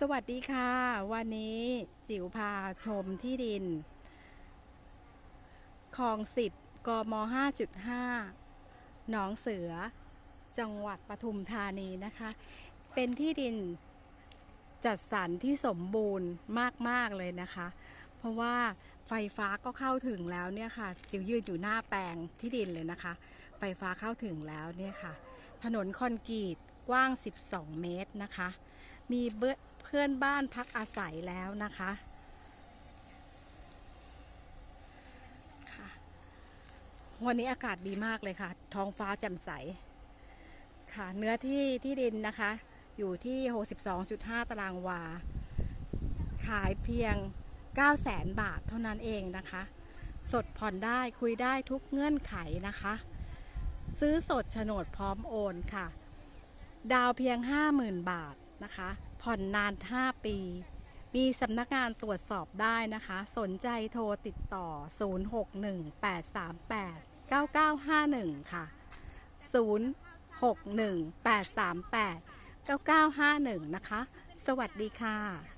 สวัสดีค่ะ วันนี้จิ๋วพาชมที่ดินคลองสิบกม 5.5 หนองเสือ จังหวัดปทุมธานีนะคะ เป็นที่ดินจัดสรรที่สมบูรณ์มาก ๆ เลยนะคะ เพราะว่าไฟฟ้าก็เข้าถึงแล้วเนี่ยค่ะ จิ๋วยืนอยู่หน้าแปลงที่ดินเลยนะคะ ไฟฟ้าเข้าถึงแล้วเนี่ยค่ะ ถนนคอนกรีตกว้าง 12 เมตรนะคะ มีเบื้อ เพื่อนบ้านพักอาศัยแล้วนะคะค่ะวันนี้อากาศดีมากเลยค่ะ ท้องฟ้าแจ่มใส ค่ะ เนื้อที่ที่ดินนะคะ อยู่ที่ 62.5 ตารางวา ขายเพียง 900,000 บาทเท่านั้นเองนะคะ สดผ่อนได้คุยได้ทุกเงื่อนไขนะคะ ซื้อสดโฉนดพร้อมโอนค่ะ ดาวเพียง 50,000 บาท นะคะ ผ่อนนาน 5 ปี มีสำนักงานตรวจสอบได้นะคะ สนใจโทรติดต่อ 0618389951 ค่ะ 0618389951 นะคะ สวัสดีค่ะ